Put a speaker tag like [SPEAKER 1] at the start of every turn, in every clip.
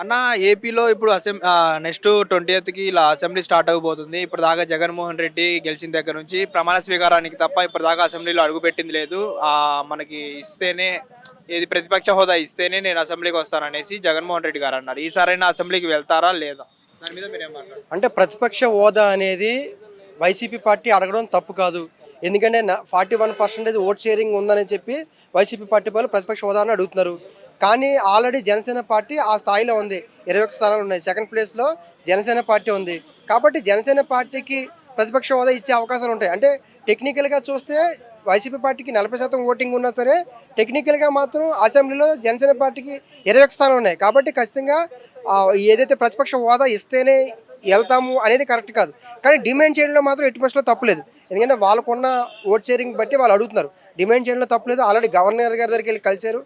[SPEAKER 1] అన్న ఏపీలో ఇప్పుడు అసెంబ్లీ నెక్స్ట్ ట్వంటీ కి ఇలా అసెంబ్లీ స్టార్ట్ అవ్వబోతుంది. ఇప్పుడు దాకా జగన్మోహన్ రెడ్డి గెలిచిన దగ్గర నుంచి ప్రమాణ స్వీకారానికి తప్ప ఇప్పుడు దాకా అసెంబ్లీలో అడుగుపెట్టింది లేదు. ఆ, మనకి ఇస్తేనే ఏది ప్రతిపక్ష హోదా ఇస్తేనే నేను అసెంబ్లీకి వస్తాననేసి జగన్మోహన్ రెడ్డి గారు అన్నారు. ఈసారైనా అసెంబ్లీకి వెళ్తారా లేదా? దాని మీద మీరేం
[SPEAKER 2] అంటే ప్రతిపక్ష హోదా అనేది వైసీపీ పార్టీ అడగడం తప్పు కాదు. ఎందుకంటే forty one percentage vote sharing ఉందని చెప్పి వైసీపీ పార్టీ వాళ్ళు ప్రతిపక్ష హోదాను అడుగుతున్నారు. కానీ ఆల్రెడీ జనసేన పార్టీ ఆ స్థాయిలో ఉంది. ఇరవై ఒక్క స్థానాలు ఉన్నాయి. సెకండ్ ప్లేస్లో జనసేన పార్టీ ఉంది. కాబట్టి జనసేన పార్టీకి ప్రతిపక్ష హోదా ఇచ్చే అవకాశాలు ఉంటాయి. అంటే టెక్నికల్గా చూస్తే వైసీపీ పార్టీకి నలభై శాతం ఓటింగ్ ఉన్నా సరే టెక్నికల్గా మాత్రం అసెంబ్లీలో జనసేన పార్టీకి ఇరవై ఒక్క స్థానం ఉన్నాయి. కాబట్టి ఖచ్చితంగా ఏదైతే ప్రతిపక్ష హోదా ఇస్తేనే వెళ్తాము అనేది కరెక్ట్ కాదు. కానీ డిమాండ్ చేయడంలో మాత్రం ఎట్టి పరిస్థితుల్లో తప్పలేదు ఎందుకంటే వాళ్ళకున్న ఓట్ షేరింగ్ బట్టి వాళ్ళు అడుగుతున్నారు. డిమాండ్ చేయడంలో తప్పలేదు ఆల్రెడీ గవర్నర్ గారి దగ్గరికి వెళ్ళి కలిశారు.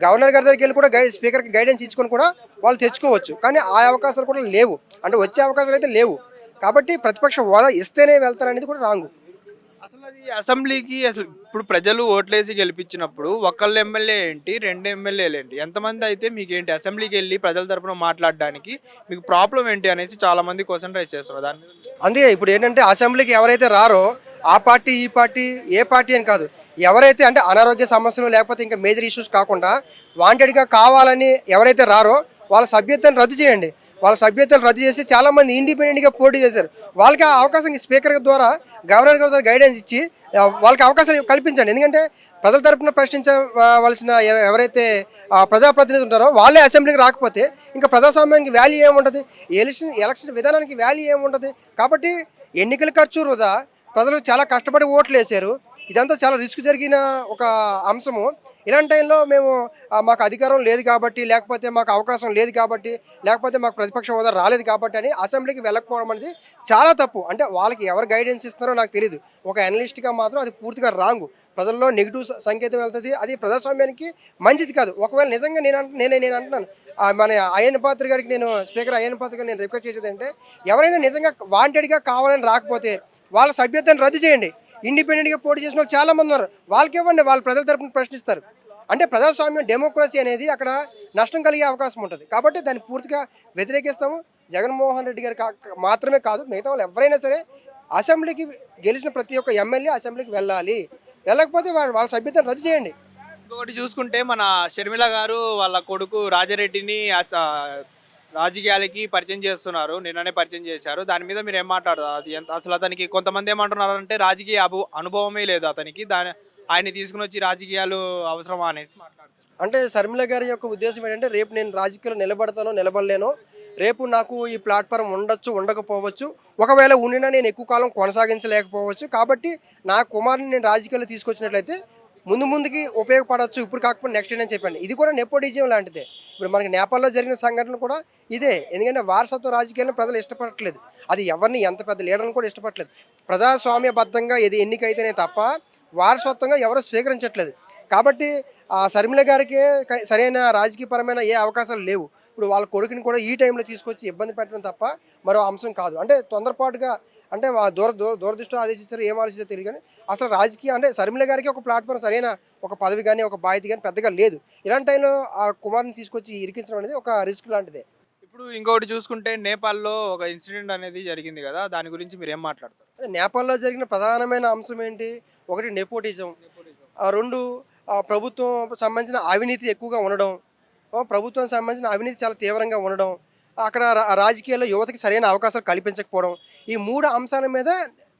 [SPEAKER 2] గవర్నర్ గారి దగ్గరికి వెళ్ళి కూడా గైడ్ స్పీకర్కి గైడెన్స్ ఇచ్చుకొని కూడా వాళ్ళు తెచ్చుకోవచ్చు. కానీ ఆ అవకాశాలు కూడా లేవు. అంటే వచ్చే అవకాశాలు అయితే లేవు. కాబట్టి ప్రతిపక్ష హోదా ఇస్తేనే వెళ్తారనేది కూడా రాంగు.
[SPEAKER 1] అసలు అది అసెంబ్లీకి అసలు ఇప్పుడు ప్రజలు ఓట్లేసి గెలిపించినప్పుడు ఒకళ్ళు ఎమ్మెల్యే ఏంటి రెండు ఎమ్మెల్యేలు ఏంటి? ఎంతమంది అయితే మీకు ఏంటి అసెంబ్లీకి వెళ్ళి ప్రజల తరపున మాట్లాడడానికి మీకు ప్రాబ్లం ఏంటి అనేసి చాలా మంది క్వశ్చన్ రైజ్ చేస్తున్నారు. దాని మీద
[SPEAKER 2] అందుకే ఇప్పుడు ఏంటంటే అసెంబ్లీకి ఎవరైతే రారో ఆ పార్టీ ఈ పార్టీ ఏ పార్టీ అని కాదు. ఎవరైతే అంటే అనారోగ్య సమస్యలు లేకపోతే ఇంకా మేజర్ ఇష్యూస్ కాకుండా వాంటెడ్గా కావాలని ఎవరైతే రారో వాళ్ళ సభ్యత్వాన్ని రద్దు చేయండి. వాళ్ళ సభ్యత్వాలు రద్దు చేసి చాలామంది ఇండిపెండెంట్గా పోటీ చేశారు. వాళ్ళకి ఆ అవకాశం స్పీకర్ ద్వారా గవర్నర్ గారి ద్వారా గైడెన్స్ ఇచ్చి వాళ్ళకి అవకాశాలు కల్పించండి. ఎందుకంటే ప్రజల తరపున ప్రశ్నించవలసిన ఎవరైతే ఆ, ప్రజాప్రతినిధులు ఉంటారో వాళ్ళే అసెంబ్లీకి రాకపోతే ఇంకా ప్రజాస్వామ్యానికి వాల్యూ ఏముంటుంది? ఎలక్షన్ ఎలక్షన్ విధానానికి వాల్యూ ఏముంటుంది? కాబట్టి ఎన్నికల ఖర్చు వృధా. ప్రజలు చాలా కష్టపడి ఓట్లు వేశారు ఇదంతా చాలా రిస్క్ జరిగిన ఒక అంశము. ఇలాంటి టైంలో మేము మాకు అధికారం లేదు కాబట్టి లేకపోతే మాకు అవకాశం లేదు కాబట్టి లేకపోతే మాకు ప్రతిపక్ష హోదా రాలేదు కాబట్టి అని అసెంబ్లీకి వెళ్ళకపోవడం అనేది చాలా తప్పు. అంటే వాళ్ళకి ఎవరు గైడెన్స్ ఇస్తున్నారో నాకు తెలియదు ఒక అనలిస్ట్గా మాత్రం అది పూర్తిగా రాంగు. ప్రజల్లో నెగిటివ్ సంకేతం వెళ్తుంది. అది ప్రజాస్వామ్యానికి మంచిది కాదు. ఒకవేళ నిజంగా నేను అంట- నేనే నేను అంటున్నాను. మన అయ్యన్ పాత్ర గారికి నేను స్పీకర్ అయ్యన్ పాత్ర గారికి నేను రిక్వెస్ట్ చేసేది అంటే ఎవరైనా నిజంగా వాంటెడ్గా కావాలని రాకపోతే వాళ్ళ సభ్యత్వాన్ని రద్దు చేయండి. ఇండిపెండెంట్గా పోటీ చేసిన వాళ్ళు చాలామంది ఉన్నారు. వాళ్ళకి ఇవ్వండి వాళ్ళ ప్రజల తరపున ప్రశ్నిస్తారు. అంటే ప్రజాస్వామ్యం డెమోక్రసీ అనేది అక్కడ నష్టం కలిగే అవకాశం ఉంటుంది. కాబట్టి దాన్ని పూర్తిగా వ్యతిరేకిస్తాము. జగన్మోహన్ రెడ్డి గారు మాత్రమే కాదు మిగతా వాళ్ళు ఎవరైనా సరే అసెంబ్లీకి గెలిచిన ప్రతి ఒక్క ఎమ్మెల్యే అసెంబ్లీకి వెళ్ళాలి. వెళ్ళకపోతే వారు వాళ్ళ సభ్యతను రద్దు చేయండి.
[SPEAKER 1] ఇంకొకటి చూసుకుంటే మన షర్మిల గారు వాళ్ళ కొడుకు రాజారెడ్డిని రాజకీయాలకి పరిచయం చేస్తున్నారు. నిన్ననే పరిచయం చేశారు. దాని మీద మీరు ఏం మాట్లాడతారు అది ఎంత అసలు అతనికి కొంతమంది ఏమంటున్నారు అంటే రాజకీయ అభు అనుభవమే లేదు అతనికి. దాని ఆయన తీసుకుని వచ్చి రాజకీయాలు అవసరమా అనేసి
[SPEAKER 2] అంటే శర్మిల గారి యొక్క ఉద్దేశం ఏంటంటే రేపు నేను రాజకీయాలు నిలబడతానో నిలబడలేనో రేపు నాకు ఈ ప్లాట్ఫామ్ ఉండొచ్చు ఉండకపోవచ్చు ఒకవేళ ఉండినా నేను ఎక్కువ కాలం కొనసాగించలేకపోవచ్చు కాబట్టి నా కుమారుని నేను రాజకీయాల్లో తీసుకొచ్చినట్లయితే ముందు ముందుకి ఉపయోగపడవచ్చు ఇప్పుడు కాకపోతే నెక్స్ట్ నేను చెప్పాను ఇది కూడా నెపోటిజం లాంటిదే. ఇప్పుడు మనకి నేపాల్లో జరిగిన సంఘటన కూడా ఇదే. ఎందుకంటే వారసత్వ రాజకీయాలను ప్రజలు ఇష్టపడట్లేదు. అది ఎవరిని ఎంత పెద్ద లీడర్ని కూడా ఇష్టపడట్లేదు. ప్రజాస్వామ్యబద్ధంగా ఇది ఎన్నికైతేనే తప్ప వారసత్వంగా ఎవరు స్వీకరించట్లేదు. కాబట్టి ఆ శర్మిల గారికి క- సరైన రాజకీయపరమైన ఏ అవకాశాలు లేవు. ఇప్పుడు వాళ్ళ కొడుకుని కూడా ఈ టైంలో తీసుకొచ్చి ఇబ్బంది పెట్టడం తప్ప మరో అంశం కాదు. అంటే తొందరపాటుగా అంటే దూర దూర దూరదృష్టిలో ఆదేశించారు ఏం ఆలోచించారో తెలియదు కానీ అసలు రాజకీయ అంటే శర్మిల గారికి ఒక ప్లాట్ఫామ్ సరైన ఒక పదవి కానీ ఒక బాధ్యత కానీ పెద్దగా లేదు. ఇలాంటి టైంలో ఆ కుమార్ని తీసుకొచ్చి ఇరికించడం అనేది ఒక రిస్క్ లాంటిదే.
[SPEAKER 1] ఇప్పుడు ఇంకొకటి చూసుకుంటే నేపాల్లో ఒక ఇన్సిడెంట్ అనేది జరిగింది కదా దాని గురించి మీరు ఏం మాట్లాడతారు?
[SPEAKER 2] అదే నేపాల్లో జరిగిన ప్రధానమైన అంశం ఏంటి? ఒకటి నెపోటిజం. ఆ రెండు ప్రభుత్వం సంబంధించిన అవినీతి ఎక్కువగా ఉండడం. ప్రభుత్వం సంబంధించిన అవినీతి చాలా తీవ్రంగా ఉండడం. అక్కడ రా- రాజకీయాల్లో యువతకి సరైన అవకాశాలు కల్పించకపోవడం ఈ మూడు అంశాల మీద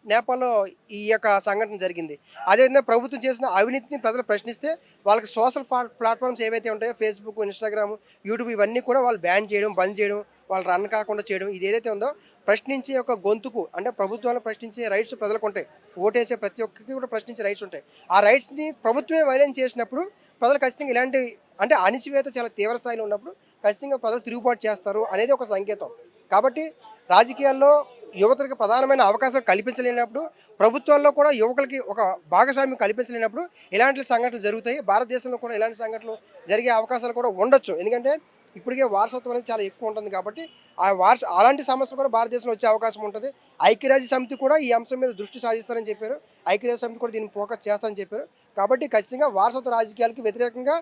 [SPEAKER 2] నేపాల్లో ఈ యొక్క సంఘటన జరిగింది. అదేవిధంగా ప్రభుత్వం చేసిన అవినీతిని ప్రజలు ప్రశ్నిస్తే వాళ్ళకి సోషల్ ప్లాట్ఫామ్స్ ఏవైతే ఉంటాయో ఫేస్బుక్ ఇన్స్టాగ్రామ్ యూట్యూబ్ ఇవన్నీ కూడా వాళ్ళు బ్యాన్ చేయడం బంద్ చేయడం వాళ్ళు రన్ కాకుండా చేయడం ఇది ఏదైతే ఉందో ప్రశ్నించే ఒక గొంతుకు అంటే ప్రభుత్వాలను ప్రశ్నించే రైట్స్ ప్రజలకు ఉంటాయి. ఓటేసే ప్రతి ఒక్కరికి కూడా ప్రశ్నించే రైట్స్ ఉంటాయి. ఆ రైట్స్ని ప్రభుత్వమే వైలెన్స్ చేసినప్పుడు ప్రజలు ఖచ్చితంగా ఇలాంటి అంటే అణిచివేత చాలా తీవ్ర స్థాయిలో ఉన్నప్పుడు ఖచ్చితంగా ప్రజలు తిరుగుబాటు చేస్తారు అనేది ఒక సంకేతం. కాబట్టి రాజకీయాల్లో యువతలకు ప్రధానమైన అవకాశాలు కల్పించలేనప్పుడు ప్రభుత్వాల్లో కూడా యువకులకి ఒక భాగస్వామ్యం కల్పించలేనప్పుడు ఇలాంటి సంఘటనలు జరుగుతాయి. భారతదేశంలో కూడా ఇలాంటి సంఘటనలు జరిగే అవకాశాలు కూడా ఉండొచ్చు. ఎందుకంటే ఇప్పటికే వారసత్వం అనేది చాలా ఎక్కువ ఉంటుంది కాబట్టి ఆ వారస అలాంటి సమస్యలు కూడా భారతదేశంలో వచ్చే అవకాశం ఉంటుంది. ఐక్యరాజ్య సమితి కూడా ఈ అంశం మీద దృష్టి సాధిస్తారని చెప్పారు. ఐక్యరాజ్య సమితి కూడా దీన్ని ఫోకస్ చేస్తారని చెప్పారు. కాబట్టి ఖచ్చితంగా వారసత్వ రాజకీయాలకు వ్యతిరేకంగా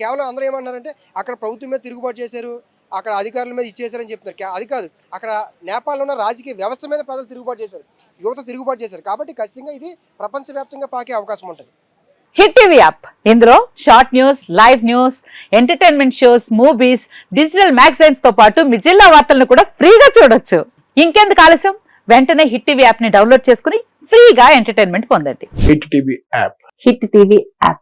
[SPEAKER 2] కేవలం అందరూ ఏమన్నారంటే అక్కడ ప్రభుత్వం మీద తిరుగుబాటు చేశారు అక్కడ అధికారుల మీద ఇచ్చేసారని చెప్తున్నారు. అది కాదు. అక్కడ నేపాల్లో ఉన్న రాజకీయ వ్యవస్థ మీద ప్రజలు తిరుగుబాటు చేశారు. యువత తిరుగుబాటు చేశారు. కాబట్టి ఖచ్చితంగా ఇది ప్రపంచవ్యాప్తంగా పాకే అవకాశం ఉంటుంది.
[SPEAKER 3] Hit TV app. ఇందులో short news live news entertainment shows movies digital మ్యాగజైన్స్తో పాటు మీ జిల్లా వార్తలను కూడా ఫ్రీగా చూడొచ్చు. ఇంకెందుకు ఆలస్యం? వెంటనే హిట్ టీవీ యాప్ని డౌన్లోడ్ చేసుకుని ఫ్రీగా ఎంటర్టైన్మెంట్ పొందండి.
[SPEAKER 4] Hit TV app.
[SPEAKER 3] Hit TV app.